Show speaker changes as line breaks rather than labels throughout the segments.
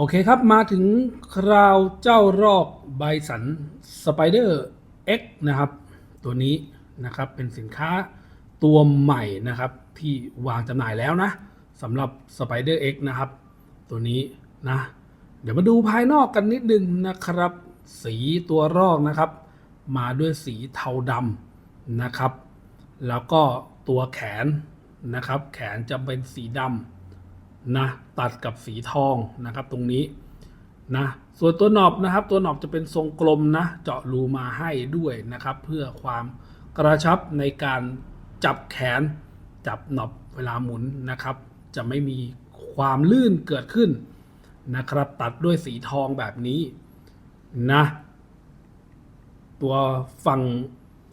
โอเคครับ มาถึงคราวเจ้ารอกไบสันสไปเดอร์ X นะครับ ตัวนี้นะครับเป็นสินค้าตัวใหม่นะครับ ที่วางจำหน่ายแล้วนะสำหรับ Spider X นะครับ ตัวนี้นะ เดี๋ยวมาดูภายนอกกันนิดนึงนะครับ สีตัวรอกนะครับ มาด้วยสีเทาดำนะครับ แล้วก็ตัวแขนนะครับ แขนจะเป็นสีดำ นะตัดกับสีทองนะครับตรงนี้นะส่วนตัวหนอบนะครับ ตัวหนอบจะเป็นทรงกลมนะ เจาะรูมาให้ด้วยนะครับ เพื่อความกระชับในการจับแขนจับหนอบเวลาหมุนนะครับ จะไม่มีความลื่นเกิดขึ้นนะครับ ตัดด้วยสีทองแบบนี้นะ ตัวฝั่ง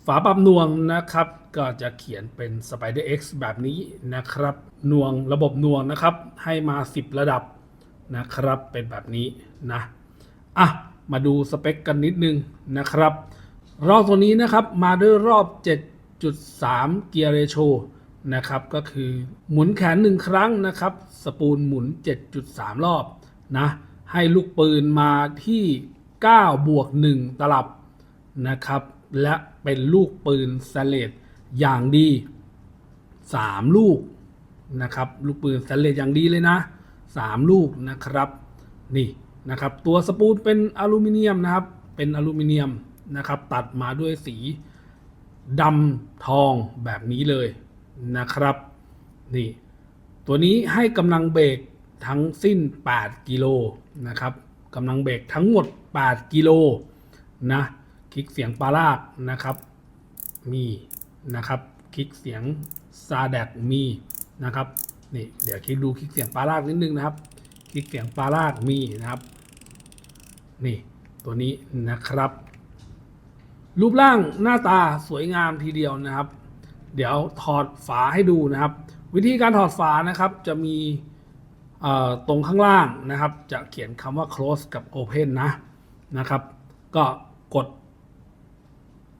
ฝาปรับหน่วงนะครับ ก็จะเขียนเป็น Spider X แบบนี้นะครับนวงระบบนวงนะครับ ให้มา 10 ระดับนะครับเป็นแบบนี้นะอะมาดูสเปคกันนิดนึงนะครับ รอบตัวนี้นะครับมาด้วยรอบ 7.3 เกียร์เรโชนะครับก็คือหมุนแขนหนึ่งครั้งนะครับ สปูลหมุน 7.3 รอบนะให้ลูกปืนมาที่ 9 บวก 1 ตลับนะครับ และเป็นลูกปืนสเลตอย่างดี 3 ลูกนะครับลูกปืนสเลตอย่างดีเลยนะ 3 ลูกนะครับนี่นะครับตัวสปูลเป็นอลูมิเนียมนะครับเป็นอลูมิเนียมนะครับตัดมาด้วยสีดำทองแบบนี้เลยนะครับนี่ตัวนี้ให้กำลังเบรกทั้งสิ้น 8 กิโลนะครับกำลังเบรกทั้งหมด 8 กิโลนะ คลิกเสียงปาลากนะครับมีนะครับ คลิกเสียงซาแดกมีนะครับนี่เดี๋ยวคลิกดูคลิกเสียงปาลากนิดนึงนะครับ คลิกเสียงปาลากมีนะครับนี่ตัวนี้นะครับ รูปร่างหน้าตาสวยงามทีเดียวนะครับ เดี๋ยวถอดฝาให้ดูนะครับ วิธีการถอดฝานะครับจะมีตรงข้างล่างนะครับ จะเขียนคำว่า close กับ open นะนะครับ ก็กด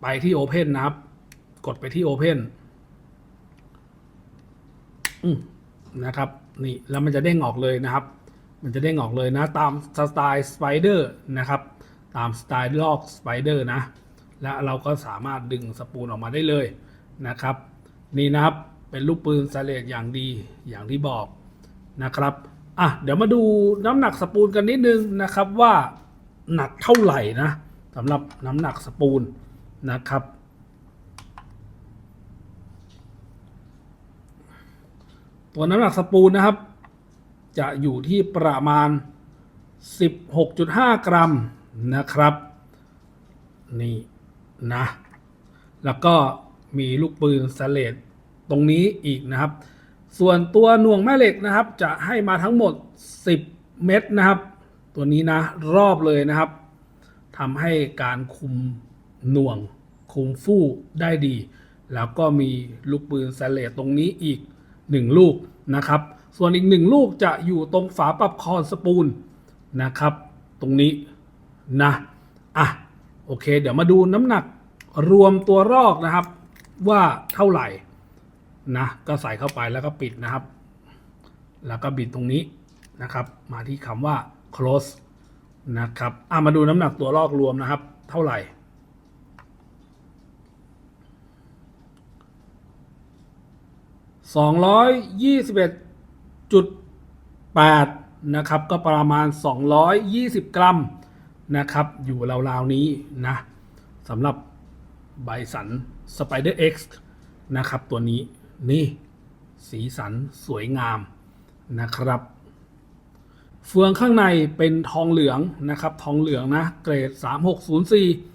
ไปที่ open นะครับ กดไปที่ open อืมนะครับ นี่ แล้วมันจะเด้งออกเลยนะครับ มันจะเด้งออกเลยนะ ตามสไตล์สไปเดอร์นะครับ ตามสไตล์ลอกสไปเดอร์นะ และเราก็สามารถดึงสปูลออกมาได้เลยนะครับ นี่นะครับ เป็นลูกปืนสเลตอย่างดีอย่างที่บอกนะครับอะเดี๋ยวมาดูน้ำหนักสปูลกันนิดนึงนะครับว่าหนักเท่าไหร่นะสำหรับน้ำหนักสปูล นะครับ ตัวน้ำหนักสปูลนะครับ จะอยู่ที่ประมาณ 16.5 กรัมนะครับ นี่นะ แล้วก็มีลูกปืนสเลตตรงนี้อีกนะครับ ส่วนตัวหน่วงแม่เหล็กนะครับ จะให้มาทั้งหมด 10 เม็ดนะครับ ตัวนี้นะรอบเลยนะครับทำให้การคุม หน่วงคุมฟู่ได้ดี แล้วก็มีลูกปืนสเลตตรงนี้อีก 1 ลูกนะครับ ส่วนอีก 1 ลูกจะอยู่ตรงฝาปรับคอนสปูลนะครับ ตรงนี้นะอะโอเค เดี๋ยวมาดูน้ำหนักรวมตัวรอกนะครับว่าเท่าไหร่นะก็ใส่เข้าไปแล้วก็ปิดนะครับ แล้วก็บิดตรงนี้นะครับ มาที่คำว่า close นะครับอะมาดูน้ำหนักตัวรอกรวมนะครับ เท่าไหร่ สองร้อยยี่สิบเอ็ดจุดแปดนะครับ ก็ประมาณสองร้อยยี่สิบกรัมนะครับ อยู่ราวๆนี้นะสำหรับไบสัน Spider X นะครับ ตัวนี้นี่สีสันสวยงามนะครับ เฟืองข้างในเป็นทองเหลืองนะครับ ทองเหลืองนะ เกรด 3604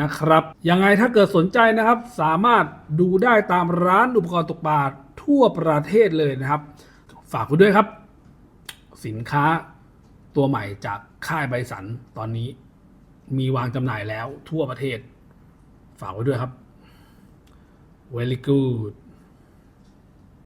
นะครับ ยังไงถ้าเกิดสนใจนะครับ สามารถดูได้ตามร้านอุปกรณ์ตกปลาทั่วประเทศเลยนะครับ ฝากคุณด้วยครับ สินค้าตัวใหม่จากค่ายไบสันตอนนี้ มีวางจำหน่ายแล้วทั่วประเทศ ฝากไว้ด้วยครับ very good